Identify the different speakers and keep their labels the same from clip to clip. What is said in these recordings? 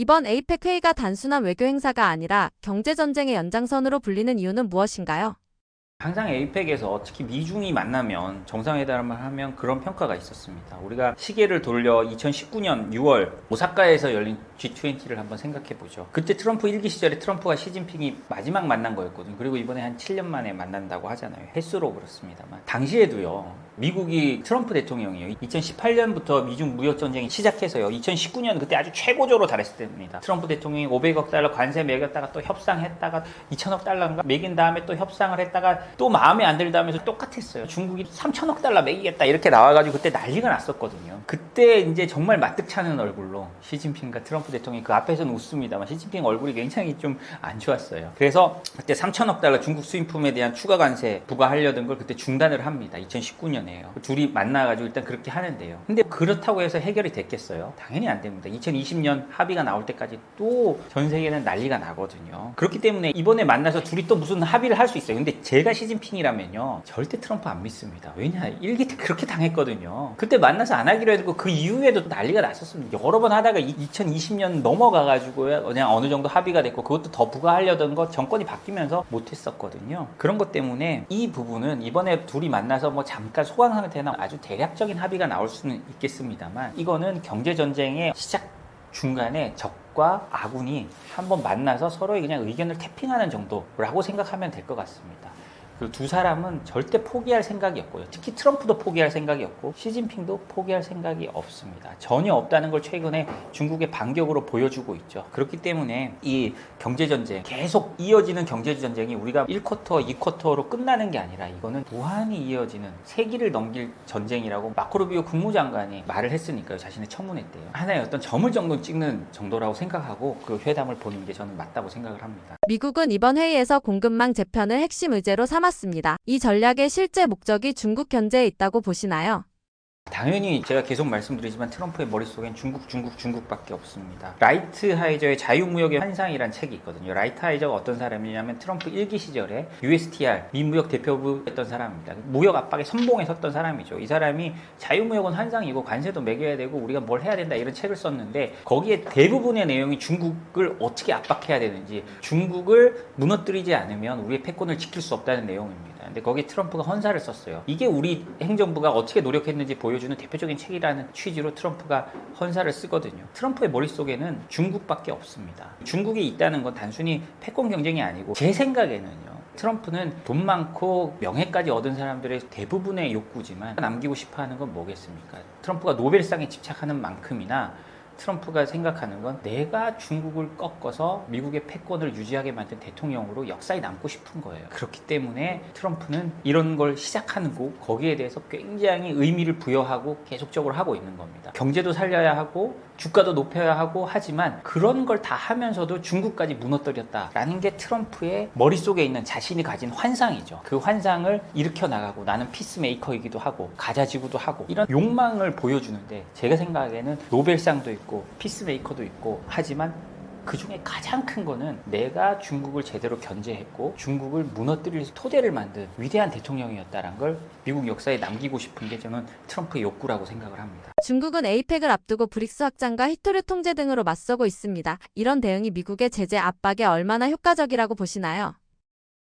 Speaker 1: 이번 에이펙 회의가 단순한 외교 행사가 아니라 경제 전쟁의 연장선으로 불리는 이유는 무엇인가요?
Speaker 2: 항상 에이펙에서 특히 미중이 만나면 정상회담을 하면 그런 평가가 있었습니다. 우리가 시계를 돌려 2019년 6월 오사카에서 열린 G20를 한번 생각해 보죠. 그때 트럼프 일기 시절에 트럼프와 시진핑이 마지막 만난 거였거든요. 그리고 이번에 한 7년 만에 만난다고 하잖아요. 횟수로 그렇습니다만. 당시에도요. 미국이 트럼프 대통령이요. 2018년부터 미중 무역 전쟁이 시작해서요. 2019년 그때 아주 최고조로 달했을 때입니다. 트럼프 대통령이 500억 달러 관세 매겼다가 또 협상했다가 2천억 달러인가 매긴 다음에 또 협상을 했다가 또 마음에 안 들다면서 똑같았어요. 중국이 3천억 달러 매기겠다 이렇게 나와가지고 그때 난리가 났었거든요. 그때 이제 정말 마뜩차는 얼굴로 시진핑과 트럼프 대통령이 그 앞에서는 웃습니다만 시진핑 얼굴이 굉장히 좀 안 좋았어요. 그래서 그때 3천억 달러 중국 수입품에 대한 추가 관세 부과하려던 걸 그때 중단을 합니다. 2019년에 요. 둘이 만나가지고 일단 그렇게 하는데요. 근데 그렇다고 해서 해결이 됐겠어요? 당연히 안 됩니다. 2020년 합의가 나올 때까지 또 전 세계는 난리가 나거든요. 그렇기 때문에 이번에 만나서 둘이 또 무슨 합의를 할 수 있어요. 근데 제가 시진핑이라면요. 절대 트럼프 안 믿습니다. 왜냐? 일기 때 그렇게 당했거든요. 그때 만나서 안 하기로 했고 그 이후에도 난리가 났었습니다. 여러 번 하다가 2020년 넘어가가지고 그냥 어느 정도 합의가 됐고 그것도 더 부과하려던 거 정권이 바뀌면서 못했었거든요. 그런 것 때문에 이 부분은 이번에 둘이 만나서 뭐 잠깐 소강 상태나 아주 대략적인 합의가 나올 수는 있겠습니다만 이거는 경제 전쟁의 시작 중간에 적과 아군이 한번 만나서 서로의 그냥 의견을 태핑하는 정도라고 생각하면 될 것 같습니다. 그 두 사람은 절대 포기할 생각이 없고요. 특히 트럼프도 포기할 생각이 없고 시진핑도 포기할 생각이 없습니다. 전혀 없다는 걸 최근에 중국의 반격으로 보여주고 있죠. 그렇기 때문에 이 경제 전쟁 계속 이어지는 경제 전쟁이 우리가 1쿼터, 2쿼터로 끝나는 게 아니라 이거는 무한히 이어지는 세기를 넘길 전쟁이라고 마코르비오 국무장관이 말을 했으니까요. 자신의 청문회 때요. 하나의 어떤 점을 정도 찍는 정도라고 생각하고 그 회담을 보는 게 저는 맞다고 생각을 합니다.
Speaker 1: 미국은 이번 회의에서 공급망 재편을 핵심 의제로 삼 았습니다. 이 전략의 실제 목적이 중국 견제에 있다고 보시나요?
Speaker 2: 당연히 제가 계속 말씀드리지만 트럼프의 머릿속엔 중국, 중국, 중국밖에 없습니다. 라이트 하이저의 자유무역의 환상이란 책이 있거든요. 라이트 하이저가 어떤 사람이냐면 트럼프 일기 시절에 USTR, 미무역 대표부 했던 사람입니다. 무역 압박에 선봉에 섰던 사람이죠. 이 사람이 자유무역은 환상이고 관세도 매겨야 되고 우리가 뭘 해야 된다 이런 책을 썼는데 거기에 대부분의 내용이 중국을 어떻게 압박해야 되는지 중국을 무너뜨리지 않으면 우리의 패권을 지킬 수 없다는 내용입니다. 근데 거기에 트럼프가 헌사를 썼어요. 이게 우리 행정부가 어떻게 노력했는지 보여주는 대표적인 책이라는 취지로 트럼프가 헌사를 쓰거든요. 트럼프의 머릿속에는 중국밖에 없습니다. 중국이 있다는 건 단순히 패권 경쟁이 아니고 제 생각에는요. 트럼프는 돈 많고 명예까지 얻은 사람들의 대부분의 욕구지만 남기고 싶어 하는 건 뭐겠습니까? 트럼프가 노벨상에 집착하는 만큼이나 트럼프가 생각하는 건 내가 중국을 꺾어서 미국의 패권을 유지하게 만든 대통령으로 역사에 남고 싶은 거예요. 그렇기 때문에 트럼프는 이런 걸 시작하는 거 거기에 대해서 굉장히 의미를 부여하고 계속적으로 하고 있는 겁니다. 경제도 살려야 하고 주가도 높여야 하고 하지만 그런 걸 다 하면서도 중국까지 무너뜨렸다라는 게 트럼프의 머릿속에 있는 자신이 가진 환상이죠. 그 환상을 일으켜 나가고 나는 피스메이커이기도 하고 가자지구도 하고 이런 욕망을 보여주는데 제가 생각에는 노벨상도 있고 피스메이커도 있고 하지만 그 중에 가장 큰 거는 내가 중국을 제대로 견제했고 중국을 무너뜨릴 토대를 만든 위대한 대통령이었다는 걸 미국 역사에 남기고 싶은 게 저는 트럼프의 욕구라고 생각을 합니다.
Speaker 1: 중국은 에이펙을 앞두고 브릭스 확장과 히토류 통제 등으로 맞서고 있습니다. 이런 대응이 미국의 제재 압박에 얼마나 효과적이라고 보시나요?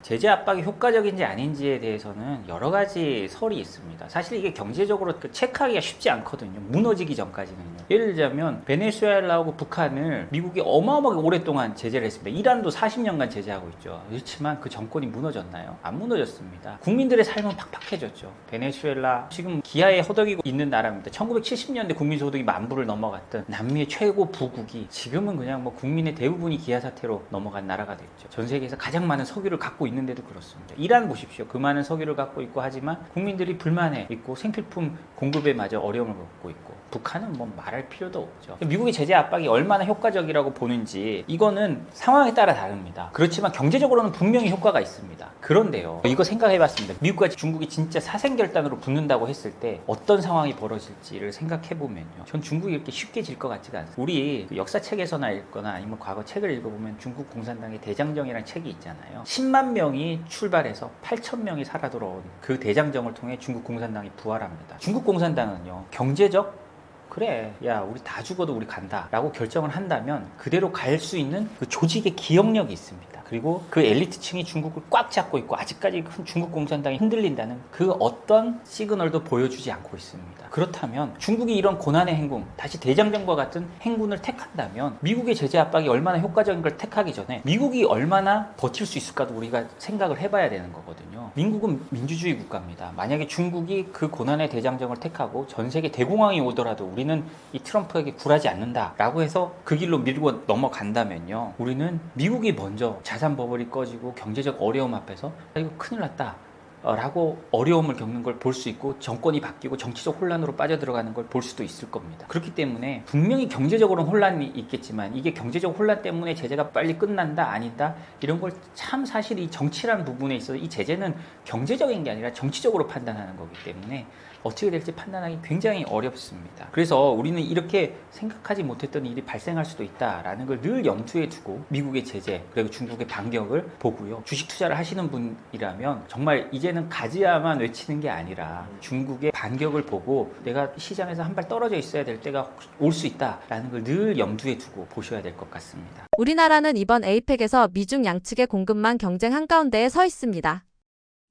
Speaker 2: 제재 압박이 효과적인지 아닌지에 대해서는 여러 가지 설이 있습니다. 사실 이게 경제적으로 그 체크하기가 쉽지 않거든요. 무너지기 전까지는요. 예를 들자면 베네수엘라하고 북한을 미국이 어마어마하게 오랫동안 제재를 했습니다. 이란도 40년간 제재하고 있죠. 그렇지만 그 정권이 무너졌나요? 안 무너졌습니다. 국민들의 삶은 팍팍해졌죠. 베네수엘라 지금 기아에 허덕이고 있는 나라입니다. 1970년대 국민 소득이 만 불을 넘어갔던 남미의 최고 부국이 지금은 그냥 뭐 국민의 대부분이 기아 사태로 넘어간 나라가 됐죠. 전 세계에서 가장 많은 석유를 갖고 있는데도 그렇습니다. 이란 보십시오. 그 많은 석유를 갖고 있고 하지만 국민들이 불만해 있고 생필품 공급에 마저 어려움을 겪고 있고 북한은 뭐 말할 필요도 없죠. 미국의 제재 압박이 얼마나 효과적이라고 보는지 이거는 상황에 따라 다릅니다. 그렇지만 경제적으로는 분명히 효과가 있습니다. 그런데요. 이거 생각해 봤습니다. 미국과 중국이 진짜 사생결단으로 붙는다고 했을 때 어떤 상황이 벌어질지를 생각해 보면요. 전 중국이 이렇게 쉽게 질 것 같지가 않습니다. 우리 그 역사책에서나 읽거나 아니면 과거 책을 읽어보면 중국 공산당의 대장정이라는 책이 있잖아요. 10만 명이 출발해서 8천 명이 살아 돌아온 그 대장정을 통해 중국 공산당이 부활합니다. 중국 공산당은요. 경제적 그래, 야, 우리 다 죽어도 우리 간다. 라고 결정을 한다면 그대로 갈 수 있는 그 조직의 기억력이 있습니다. 그리고 그 엘리트층이 중국을 꽉 잡고 있고 아직까지 큰 중국 공산당이 흔들린다는 그 어떤 시그널도 보여주지 않고 있습니다. 그렇다면 중국이 이런 고난의 행군, 다시 대장정과 같은 행군을 택한다면 미국의 제재 압박이 얼마나 효과적인 걸 택하기 전에 미국이 얼마나 버틸 수 있을까도 우리가 생각을 해봐야 되는 거거든요. 미국은 민주주의 국가입니다. 만약에 중국이 그 고난의 대장정을 택하고 전 세계 대공황이 오더라도 우리는 이 트럼프에게 굴하지 않는다라고 해서 그 길로 밀고 넘어간다면요. 우리는 미국이 먼저 자산 버블이 꺼지고 경제적 어려움 앞에서 아, 이거 큰일 났다. 어, 라고 어려움을 겪는 걸 볼 수 있고 정권이 바뀌고 정치적 혼란으로 빠져들어가는 걸 볼 수도 있을 겁니다. 그렇기 때문에 분명히 경제적으로는 혼란이 있겠지만 이게 경제적 혼란 때문에 제재가 빨리 끝난다 아니다 이런 걸 참 사실 이 정치란 부분에 있어서 이 제재는 경제적인 게 아니라 정치적으로 판단하는 거기 때문에 어떻게 될지 판단하기 굉장히 어렵습니다. 그래서 우리는 이렇게 생각하지 못했던 일이 발생할 수도 있다라는 걸 늘 염두에 두고 미국의 제재 그리고 중국의 반격을 보고요. 주식 투자를 하시는 분이라면 정말 이제는 가지야만 외치는 게 아니라 중국의 반격을 보고 내가 시장에서 한 발 떨어져 있어야 될 때가 올 수 있다라는 걸 늘 염두에 두고 보셔야 될 것 같습니다.
Speaker 1: 우리나라는 이번 에이펙에서 미중 양측의 공급망 경쟁 한가운데에 서 있습니다.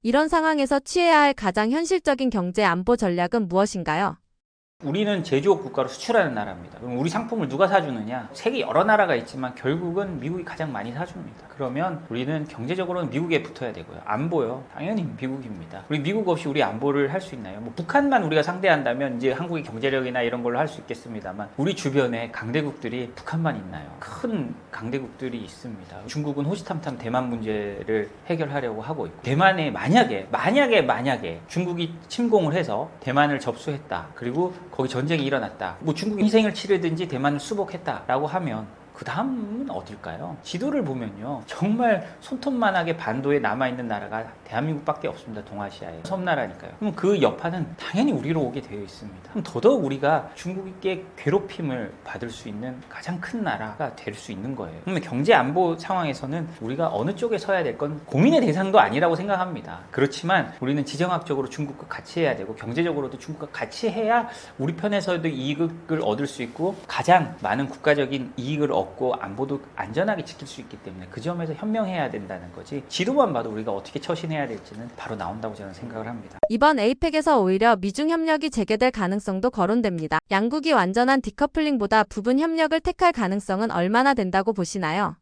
Speaker 1: 이런 상황에서 취해야 할 가장 현실적인 경제 안보 전략은 무엇인가요?
Speaker 2: 우리는 제조업 국가로 수출하는 나라입니다. 그럼 우리 상품을 누가 사주느냐? 세계 여러 나라가 있지만 결국은 미국이 가장 많이 사줍니다. 그러면 우리는 경제적으로는 미국에 붙어야 되고요. 안보요. 당연히 미국입니다. 우리 미국 없이 우리 안보를 할 수 있나요? 뭐 북한만 우리가 상대한다면 이제 한국의 경제력이나 이런 걸로 할 수 있겠습니다만 우리 주변에 강대국들이 북한만 있나요? 큰 강대국들이 있습니다. 중국은 호시탐탐 대만 문제를 해결하려고 하고 있고 대만에 만약에 만약에 만약에 중국이 침공을 해서 대만을 접수했다. 그리고 거기 전쟁이 일어났다. 뭐 중국이 희생을 치르든지 대만을 수복했다라고 하면 그 다음은 어딜까요? 지도를 보면요. 정말 손톱만하게 반도에 남아있는 나라가 대한민국밖에 없습니다. 동아시아에. 섬나라니까요. 그럼 그 여파는 당연히 우리로 오게 되어 있습니다. 그럼 더더욱 우리가 중국에게 괴롭힘을 받을 수 있는 가장 큰 나라가 될 수 있는 거예요. 그러면 경제 안보 상황에서는 우리가 어느 쪽에 서야 될 건 고민의 대상도 아니라고 생각합니다. 그렇지만 우리는 지정학적으로 중국과 같이 해야 되고 경제적으로도 중국과 같이 해야 우리 편에서도 이익을 얻을 수 있고 가장 많은 국가적인 이익을 얻고 안보도 안전하게 지킬 수 있기 때문에 그 점에서 현명해야 된다는 거지 지도만 봐도 우리가 어떻게 처신해야 될지는 바로 나온다고 저는 생각을 합니다.
Speaker 1: 이번 에이펙에서 오히려 미중 협력이 재개될 가능성도 거론됩니다. 양국이 완전한 디커플링보다 부분 협력을 택할 가능성은 얼마나 된다고 보시나요?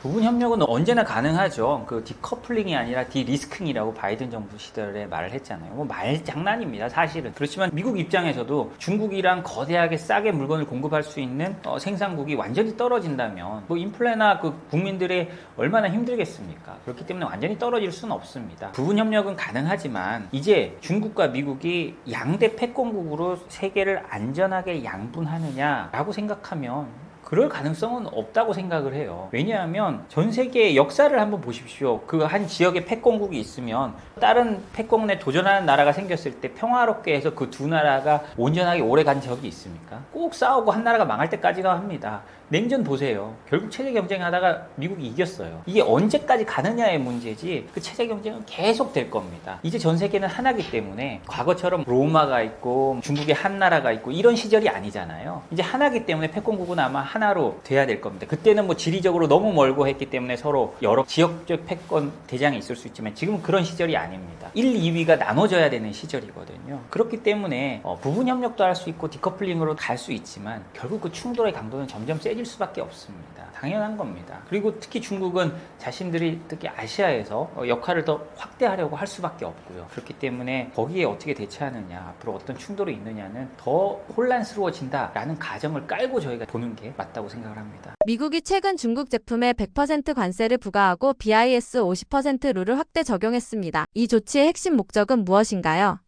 Speaker 2: 부분 협력은 언제나 가능하죠. 그 디커플링이 아니라 디리스킹이라고 바이든 정부 시절에 말을 했잖아요. 뭐 말 장난입니다, 사실은. 그렇지만 미국 입장에서도 중국이랑 거대하게 싸게 물건을 공급할 수 있는 어, 생산국이 완전히 떨어진다면 뭐 인플레나 그 국민들의 얼마나 힘들겠습니까? 그렇기 때문에 완전히 떨어질 수는 없습니다. 부분 협력은 가능하지만 이제 중국과 미국이 양대 패권국으로 세계를 안전하게 양분하느냐라고 생각하면 그럴 가능성은 없다고 생각을 해요. 왜냐하면 전 세계의 역사를 한번 보십시오. 그 한 지역에 패권국이 있으면 다른 패권에 도전하는 나라가 생겼을 때 평화롭게 해서 그 두 나라가 온전하게 오래 간 적이 있습니까? 꼭 싸우고 한 나라가 망할 때까지가 합니다. 냉전 보세요. 결국 체제 경쟁하다가 미국이 이겼어요. 이게 언제까지 가느냐의 문제지 그 체제 경쟁은 계속 될 겁니다. 이제 전 세계는 하나기 때문에 과거처럼 로마가 있고 중국의 한 나라가 있고 이런 시절이 아니잖아요. 이제 하나기 때문에 패권국은 아마 하나로 돼야 될 겁니다. 그때는 뭐 지리적으로 너무 멀고 했기 때문에 서로 여러 지역적 패권 대장이 있을 수 있지만 지금은 그런 시절이 아닙니다. 1, 2위가 나눠져야 되는 시절이거든요. 그렇기 때문에 어, 부분 협력도 할 수 있고 디커플링으로 갈 수 있지만 결국 그 충돌의 강도는 점점 세질 수밖에 없습니다. 당연한 겁니다. 그리고 특히 중국은 자신들이 특히 아시아에서 어, 역할을 더 확대하려고 할 수밖에 없고요. 그렇기 때문에 거기에 어떻게 대처하느냐, 앞으로 어떤 충돌이 있느냐는 더 혼란스러워진다라는 가정을 깔고 저희가 보는 게 맞다고 생각을 합니다.
Speaker 1: 미국이 최근 중국 제품에 100% 관세를 부과하고 BIS 50% 룰을 확대 적용했습니다. 이 조치의 핵심 목적은 무엇인가요?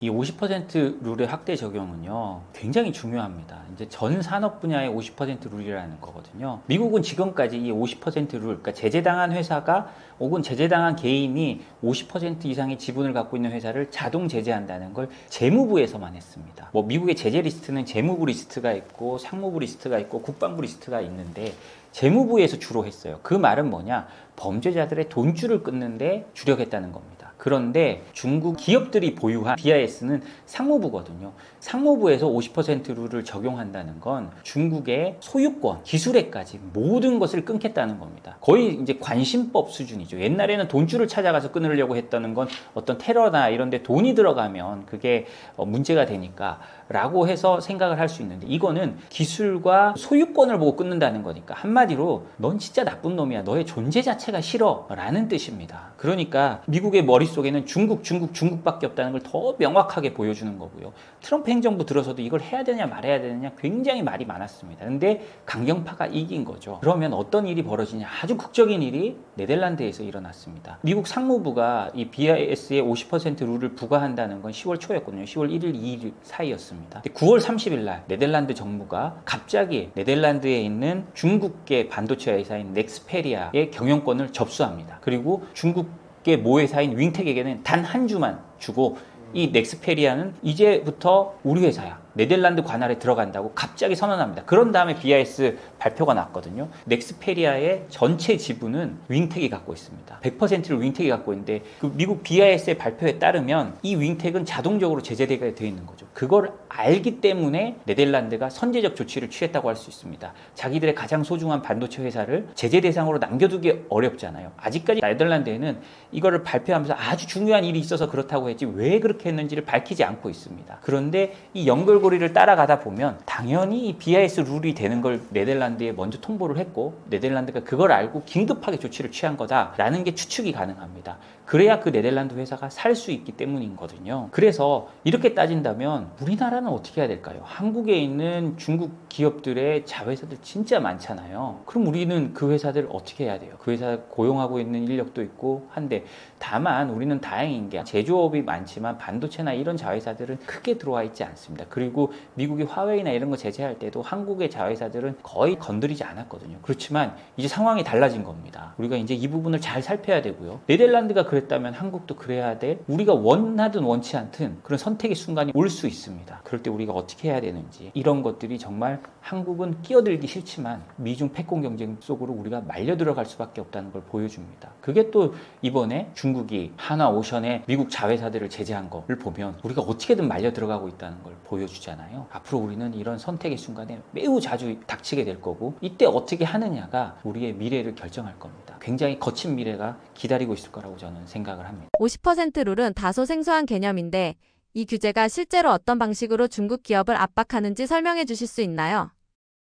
Speaker 2: 이 50% 룰의 확대 적용은요, 굉장히 중요합니다. 이제 전 산업 분야의 50% 룰이라는 거거든요. 미국은 지금까지 이 50% 룰, 그러니까 제재당한 회사가 혹은 제재당한 개인이 50% 이상의 지분을 갖고 있는 회사를 자동 제재한다는 걸 재무부에서만 했습니다. 뭐 미국의 제재 리스트는 재무부 리스트가 있고 상무부 리스트가 있고 국방부 리스트가 있는데 재무부에서 주로 했어요. 그 말은 뭐냐? 범죄자들의 돈줄을 끊는데 주력했다는 겁니다. 그런데 중국 기업들이 보유한 BIS는 상무부거든요. 상무부에서 50% 룰을 적용한다는 건 중국의 소유권, 기술에까지 모든 것을 끊겠다는 겁니다. 거의 이제 관심법 수준이죠. 옛날에는 돈줄을 찾아가서 끊으려고 했다는 건 어떤 테러나 이런 데 돈이 들어가면 그게 어, 문제가 되니까 라고 해서 생각을 할 수 있는데 이거는 기술과 소유권을 보고 끊는다는 거니까 한마디로 넌 진짜 나쁜 놈이야. 너의 존재 자체가 싫어. 라는 뜻입니다. 그러니까 미국의 머릿속에는 중국, 중국, 중국밖에 없다는 걸 더 명확하게 보여주는 거고요. 트럼프 행정부 들어서도 이걸 해야 되냐 말아야 되느냐 굉장히 말이 많았습니다. 근데 강경파가 이긴 거죠. 그러면 어떤 일이 벌어지냐 아주 극적인 일이 네덜란드에서 일어났습니다. 미국 상무부가 이 BIS의 50% 룰을 부과한다는 건 10월 초였거든요. 10월 1일, 2일 사이였습니다. 근데 9월 30일 날 네덜란드 정부가 갑자기 네덜란드에 있는 중국계 반도체 회사인 넥스페리아의 경영권을 접수합니다. 그리고 중국계 모 회사인 윙텍에게는 단 한 주만 주고 이 넥스페리아는 이제부터 우리 회사야. 네덜란드 관할에 들어간다고 갑자기 선언합니다. 그런 다음에 BIS 발표가 났거든요. 넥스페리아의 전체 지분은 윙텍이 갖고 있습니다. 100%를 윙텍이 갖고 있는데 그 미국 BIS의 발표에 따르면 이 윙텍은 자동적으로 제재되게 되어 있는 거죠. 그걸 알기 때문에 네덜란드가 선제적 조치를 취했다고 할 수 있습니다. 자기들의 가장 소중한 반도체 회사를 제재 대상으로 남겨두기 어렵잖아요. 아직까지 네덜란드에는 이거를 발표하면서 아주 중요한 일이 있어서 그렇다고 했지 왜 그렇게 했는지를 밝히지 않고 있습니다. 그런데 이 연결고 리를 따라가다 보면 당연히 이 BIS 룰이 되는 걸 네덜란드에 먼저 통보를 했고 네덜란드가 그걸 알고 긴급하게 조치를 취한 거다라는 게 추측이 가능합니다. 그래야 그 네덜란드 회사가 살 수 있기 때문이거든요. 그래서 이렇게 따진다면 우리나라는 어떻게 해야 될까요? 한국에 있는 중국 기업들의 자회사들 진짜 많잖아요. 그럼 우리는 그 회사들 어떻게 해야 돼요? 그 회사 고용하고 있는 인력도 있고 한데 다만 우리는 다행인 게 제조업이 많지만 반도체나 이런 자회사들은 크게 들어와 있지 않습니다. 그리고 미국이 화웨이나 이런 거 제재할 때도 한국의 자회사들은 거의 건드리지 않았거든요. 그렇지만 이제 상황이 달라진 겁니다. 우리가 이제 이 부분을 잘 살펴야 되고요. 네덜란드가 그랬다면 한국도 그래야 돼. 우리가 원하든 원치 않든 그런 선택의 순간이 올 수 있습니다. 그럴 때 우리가 어떻게 해야 되는지 이런 것들이 정말 한국은 끼어들기 싫지만 미중 패권 경쟁 속으로 우리가 말려 들어갈 수밖에 없다는 걸 보여줍니다. 그게 또 이번에 중 국이 하나 오션에 미국 자회사들을 제재한 거를 보면 우리가 어떻게든 말려 들어가고 있다는 걸 보여주잖아요. 앞으로 우리는 이런 선택의 순간에 매우 자주 닥치게 될 거고 이때 어떻게 하느냐가 우리의 미래를 결정할 겁니다. 굉장히 거친 미래가 기다리고 있을 거라고 저는 생각을 합니다.
Speaker 1: 50% 룰은 다소 생소한 개념인데 이 규제가 실제로 어떤 방식으로 중국 기업을 압박하는지 설명해 주실 수 있나요?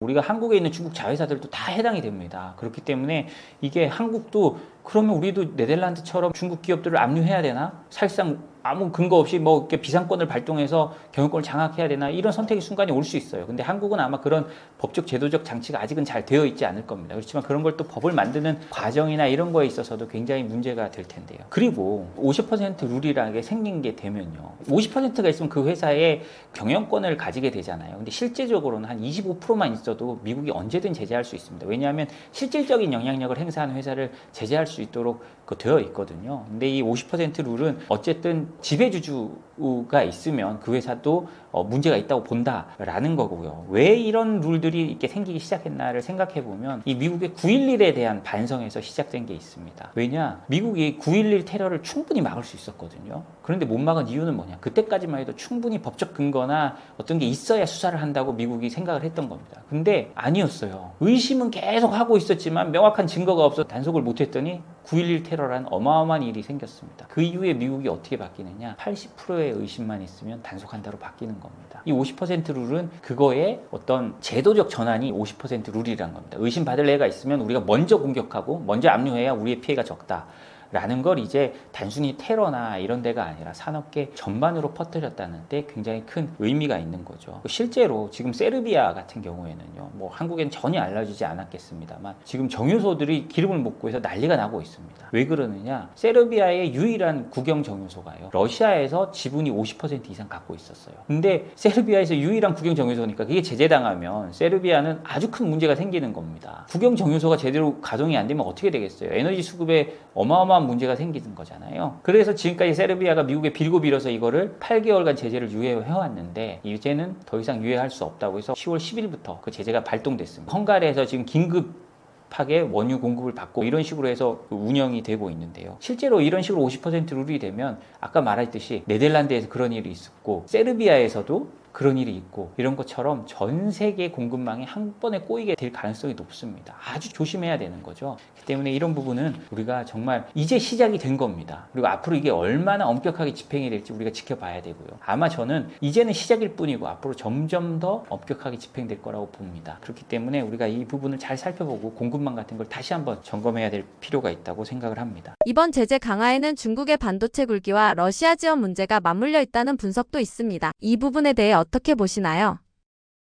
Speaker 2: 우리가 한국에 있는 중국 자회사들도 다 해당이 됩니다. 그렇기 때문에 이게 한국도 그러면 우리도 네덜란드처럼 중국 기업들을 압류해야 되나? 사실상 아무 근거 없이 뭐 이렇게 비상권을 발동해서 경영권을 장악해야 되나 이런 선택의 순간이 올 수 있어요. 근데 한국은 아마 그런 법적 제도적 장치가 아직은 잘 되어 있지 않을 겁니다. 그렇지만 그런 걸 또 법을 만드는 과정이나 이런 거에 있어서도 굉장히 문제가 될 텐데요. 그리고 50% 룰이라는 게 생긴 게 되면요. 50%가 있으면 그 회사의 경영권을 가지게 되잖아요. 근데 실제적으로는 한 25%만 있어도 미국이 언제든 제재할 수 있습니다. 왜냐하면 실질적인 영향력을 행사하는 회사를 제재할 수 있도록 그 되어 있거든요. 근데 이 50% 룰은 어쨌든 지배주주 가 있으면 그 회사도 어, 문제가 있다고 본다라는 거고요. 왜 이런 룰들이 이렇게 생기기 시작했나를 생각해 보면 이 미국의 9.11에 대한 반성에서 시작된 게 있습니다. 왜냐? 미국이 9.11 테러를 충분히 막을 수 있었거든요. 그런데 못 막은 이유는 뭐냐? 그때까지만 해도 충분히 법적 근거나 어떤 게 있어야 수사를 한다고 미국이 생각을 했던 겁니다. 근데 아니었어요. 의심은 계속 하고 있었지만 명확한 증거가 없어 단속을 못 했더니 9.11 테러란 어마어마한 일이 생겼습니다. 그 이후에 미국이 어떻게 바뀌느냐? 80%의 의심만 있으면 단속한다로 바뀌는 겁니다. 이 50% 룰은 그거의 어떤 제도적 전환이 50% 룰이라는 겁니다. 의심받을 애가 있으면 우리가 먼저 공격하고 먼저 압류해야 우리의 피해가 적다. 라는 걸 이제 단순히 테러나 이런 데가 아니라 산업계 전반으로 퍼뜨렸다는 데 굉장히 큰 의미가 있는 거죠. 실제로 지금 세르비아 같은 경우에는요, 뭐 한국엔 전혀 알려지지 않았겠습니다만 지금 정유소들이 기름을 먹고 해서 난리가 나고 있습니다. 왜 그러느냐? 세르비아의 유일한 국영 정유소가요. 러시아에서 지분이 50% 이상 갖고 있었어요. 근데 세르비아에서 유일한 국영 정유소니까 그게 제재당하면 세르비아는 아주 큰 문제가 생기는 겁니다. 국영 정유소가 제대로 가동이 안 되면 어떻게 되겠어요? 에너지 수급에 어마어마한 문제가 생기는 거잖아요. 그래서 지금까지 세르비아가 미국에 빌고 빌어서 이거를 8개월간 제재를 유예해왔는데 이제는 더 이상 유예할 수 없다고 해서 10월 10일부터 그 제재가 발동됐습니다. 헝가리에서 지금 긴급 적합하게 원유 공급을 받고 이런 식으로 해서 그 운영이 되고 있는데요. 실제로 이런 식으로 50% 룰이 되면 아까 말했듯이 네덜란드에서 그런 일이 있었고 세르비아에서도 그런 일이 있고 이런 것처럼 전 세계 공급망이 한 번에 꼬이게 될 가능성이 높습니다. 아주 조심해야 되는 거죠. 그렇기 때문에 이런 부분은 우리가 정말 이제 시작이 된 겁니다. 그리고 앞으로 이게 얼마나 엄격하게 집행이 될지 우리가 지켜봐야 되고요. 아마 저는 이제는 시작일 뿐이고 앞으로 점점 더 엄격하게 집행될 거라고 봅니다. 그렇기 때문에 우리가 이 부분을 잘 살펴보고 공급망 같은 걸 다시 한번 점검해야 될 필요가 있다고 생각을 합니다.
Speaker 1: 이번 제재 강화에는 중국의 반도체 굴기와 러시아 지원 문제가 맞물려 있다는 분석도 있습니다. 이 부분에 대해 어떻게 보시나요?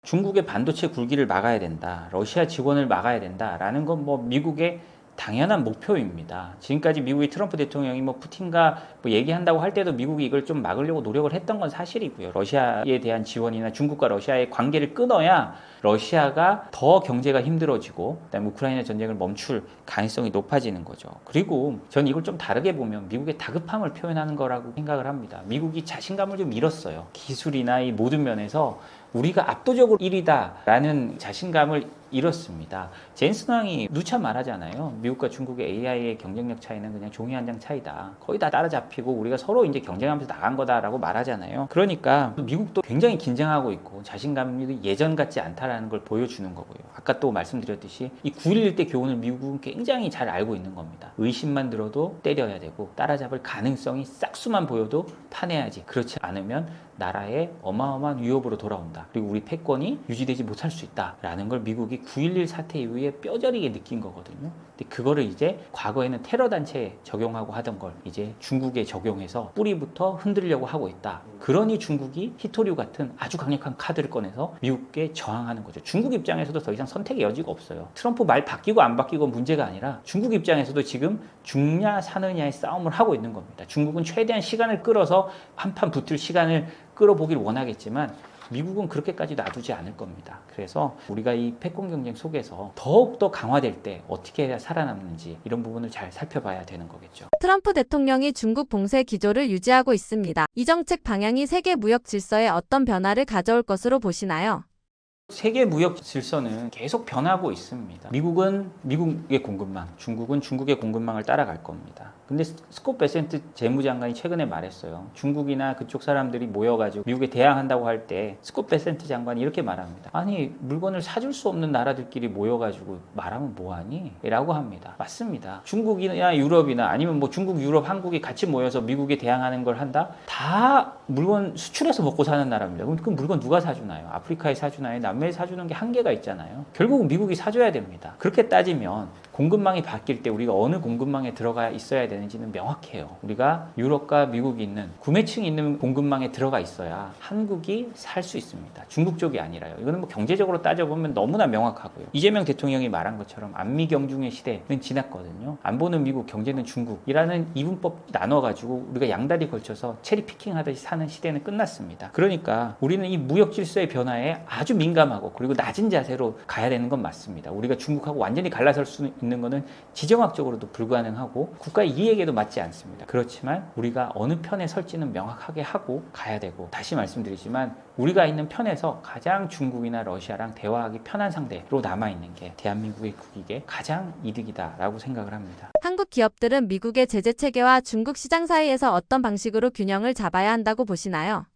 Speaker 2: 중국의 반도체 굴기를 막아야 된다. 러시아 지원을 막아야 된다 라는 건 뭐 미국의 당연한 목표입니다. 지금까지 미국의 트럼프 대통령이 뭐 푸틴과 뭐 얘기한다고 할 때도 미국이 이걸 좀 막으려고 노력을 했던 건 사실이고요. 러시아에 대한 지원이나 중국과 러시아의 관계를 끊어야 러시아가 더 경제가 힘들어지고 그다음에 우크라이나 전쟁을 멈출 가능성이 높아지는 거죠. 그리고 전 이걸 좀 다르게 보면 미국의 다급함을 표현하는 거라고 생각을 합니다. 미국이 자신감을 좀 잃었어요. 기술이나 이 모든 면에서 우리가 압도적으로 1위다라는 자신감을 잃었습니다. 젠슨 왕이 누차 말하잖아요. 미국과 중국의 AI의 경쟁력 차이는 그냥 종이 한 장 차이다. 거의 다 따라잡히고 우리가 서로 이제 경쟁하면서 나간 거다라고 말하잖아요. 그러니까 미국도 굉장히 긴장하고 있고 자신감이 예전 같지 않다라는 걸 보여주는 거고요. 아까 또 말씀드렸듯이 이 9.11때 교훈을 미국은 굉장히 잘 알고 있는 겁니다. 의심만 들어도 때려야 되고 따라잡을 가능성이 싹수만 보여도 파내야지. 그렇지 않으면 나라의 어마어마한 위협으로 돌아온다. 그리고 우리 패권이 유지되지 못할 수 있다라는 걸 미국이 9.11 사태 이후에 뼈저리게 느낀 거거든요. 근데 그거를 이제 과거에는 테러 단체에 적용하고 하던 걸 이제 중국에 적용해서 뿌리부터 흔들려고 하고 있다. 그러니 중국이 히토류 같은 아주 강력한 카드를 꺼내서 미국에 저항하는 거죠. 중국 입장에서도 더 이상 선택의 여지가 없어요. 트럼프 말 바뀌고 안 바뀌고 문제가 아니라 중국 입장에서도 지금 죽냐 사느냐의 싸움을 하고 있는 겁니다. 중국은 최대한 시간을 끌어서 한판 붙을 시간을 끌어보길 원하겠지만 미국은 그렇게까지 놔두지 않을 겁니다. 그래서 우리가 이 패권 경쟁 속에서 더욱더 강화될 때 어떻게 해야 살아남는지 이런 부분을 잘 살펴봐야 되는 거겠죠.
Speaker 1: 트럼프 대통령이 중국 봉쇄 기조를 유지하고 있습니다. 이 정책 방향이 세계 무역 질서에 어떤 변화를 가져올 것으로 보시나요?
Speaker 2: 세계 무역 질서는 계속 변하고 있습니다. 미국은 미국의 공급망, 중국은 중국의 공급망을 따라갈 겁니다. 근데 스- 스콧 베센트 재무장관이 최근에 말했어요. 중국이나 그쪽 사람들이 모여가지고 미국에 대항한다고 할 때 스콧 베센트 장관이 이렇게 말합니다. 아니 물건을 사줄 수 없는 나라들끼리 모여가지고 말하면 뭐하니? 라고 합니다. 맞습니다. 중국이나 유럽이나 아니면 뭐 중국, 유럽, 한국이 같이 모여서 미국에 대항하는 걸 한다? 다 물건 수출해서 먹고 사는 나라입니다. 그럼 그 물건 누가 사주나요? 아프리카에 사주나요? 남 미에 사주는 게 한계가 있잖아요. 결국은 미국이 사줘야 됩니다. 그렇게 따지면 공급망이 바뀔 때 우리가 어느 공급망에 들어가 있어야 되는지는 명확해요. 우리가 유럽과 미국이 있는 구매층이 있는 공급망에 들어가 있어야 한국이 살 수 있습니다. 중국 쪽이 아니라요. 이거는 뭐 경제적으로 따져보면 너무나 명확하고요. 이재명 대통령이 말한 것처럼 안미 경중의 시대는 지났거든요. 안보는 미국, 경제는 중국이라는 이분법 나눠가지고 우리가 양다리 걸쳐서 체리 피킹 하듯이 사는 시대는 끝났습니다. 그러니까 우리는 이 무역 질서의 변화에 아주 민감 하고 그리고 낮은 자세로 가야 되는 건 맞습니다. 우리가 중국하고 완전히 갈라설 수 있는 거는 지정학적으로도 불가능하고 국가의 이익에도 맞지 않습니다. 그렇지만 우리가 어느 편에 설지는 명확하게 하고 가야 되고 다시 말씀드리지만 우리가 있는 편에서 가장 중국이나 러시아랑 대화하기 편한 상대로 남아 있는 게 대한민국의 국익에 가장 이득이다라고 생각을 합니다.
Speaker 1: 한국 기업들은 미국의 제재 체계와 중국 시장 사이에서 어떤 방식으로 균형을 잡아야 한다고 보시나요?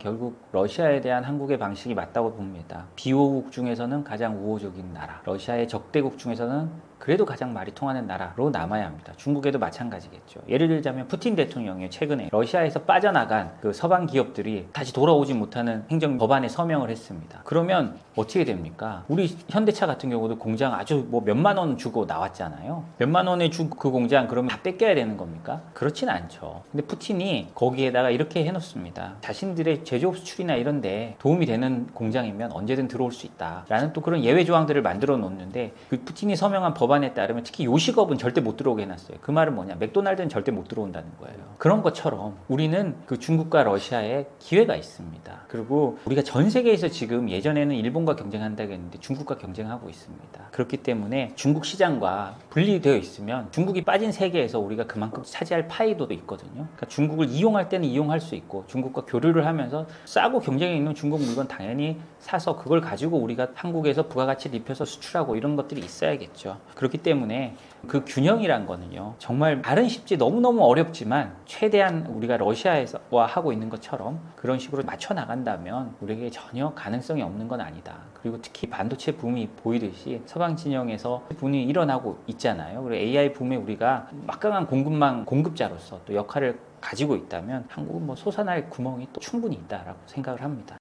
Speaker 2: 결국 러시아에 대한 한국의 방식이 맞다고 봅니다. 비호국 중에서는 가장 우호적인 나라, 러시아의 적대국 중에서는 그래도 가장 말이 통하는 나라로 남아야 합니다. 중국에도 마찬가지겠죠. 예를 들자면 푸틴 대통령이 최근에 러시아에서 빠져나간 그 서방 기업들이 다시 돌아오지 못하는 행정 법안에 서명을 했습니다. 그러면 어떻게 됩니까? 우리 현대차 같은 경우도 공장 아주 뭐 몇만 원 주고 나왔잖아요. 몇만 원에 준 그 공장 그러면 다 뺏겨야 되는 겁니까? 그렇진 않죠. 근데 푸틴이 거기에다가 이렇게 해놓습니다. 자신들의 제조업 수출이나 이런데 도움이 되는 공장이면 언제든 들어올 수 있다라는 또 그런 예외 조항들을 만들어 놓는데 그 푸틴이 서명한 법안 에 따르면 특히 요식업은 절대 못 들어오게 해놨어요. 그 말은 뭐냐? 맥도날드는 절대 못 들어온다는 거예요. 그런 것처럼 우리는 그 중국과 러시아에 기회가 있습니다. 그리고 우리가 전 세계에서 지금 예전에는 일본과 경쟁한다고 했는데 중국과 경쟁하고 있습니다. 그렇기 때문에 중국 시장과 분리되어 있으면 중국이 빠진 세계에서 우리가 그만큼 차지할 파이도 있거든요. 그러니까 중국을 이용할 때는 이용할 수 있고 중국과 교류를 하면서 싸고 경쟁에 있는 중국 물건 당연히 사서 그걸 가지고 우리가 한국에서 부가가치를 입혀서 수출하고 이런 것들이 있어야겠죠. 그렇기 때문에 그 균형이란 거는요. 정말 말은 쉽지 너무너무 어렵지만 최대한 우리가 러시아에서와 하고 있는 것처럼 그런 식으로 맞춰 나간다면 우리에게 전혀 가능성이 없는 건 아니다. 그리고 특히 반도체 붐이 보이듯이 서방 진영에서 붐이 일어나고 있잖아요. 그리고 AI 붐에 우리가 막강한 공급망 공급자로서 또 역할을 가지고 있다면 한국은 뭐 솟아날 구멍이 또 충분히 있다라고 생각을 합니다.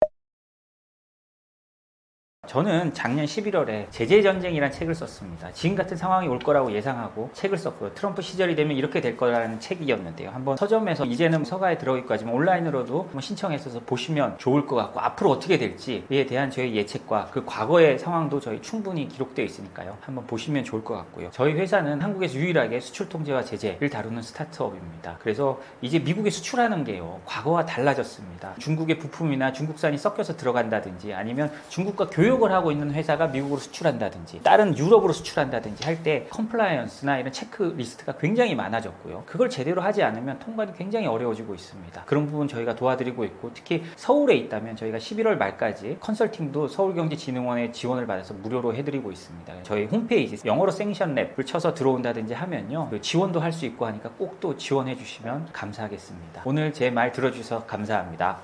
Speaker 2: 저는 작년 11월에 제재 전쟁이라는 책을 썼습니다. 지금 같은 상황이 올 거라고 예상하고 책을 썼고요. 트럼프 시절이 되면 이렇게 될 거라는 책이었는데요. 한번 서점에서 이제는 서가에 들어있고 하지만 온라인으로도 신청해서 보시면 좋을 것 같고 앞으로 어떻게 될지에 대한 저희 예측과 그 과거의 상황도 저희 충분히 기록되어 있으니까요. 한번 보시면 좋을 것 같고요. 저희 회사는 한국에서 유일하게 수출 통제와 제재를 다루는 스타트업입니다. 그래서 이제 미국에 수출하는 게요. 과거와 달라졌습니다. 중국의 부품이나 중국산이 섞여서 들어간다든지 아니면 중국과 교 역을 하고 있는 회사가 미국으로 수출한다든지 다른 유럽으로 수출한다든지 할 때 컴플라이언스나 이런 체크리스트가 굉장히 많아졌고요. 그걸 제대로 하지 않으면 통관이 굉장히 어려워지고 있습니다. 그런 부분 저희가 도와드리고 있고 특히 서울에 있다면 저희가 11월 말까지 컨설팅도 서울경제진흥원의 지원을 받아서 무료로 해드리고 있습니다. 저희 홈페이지 영어로 생션 랩을 쳐서 들어온다든지 하면요. 그 지원도 할 수 있고 하니까 꼭 또 지원해 주시면 감사하겠습니다. 오늘 제 말 들어주셔서 감사합니다.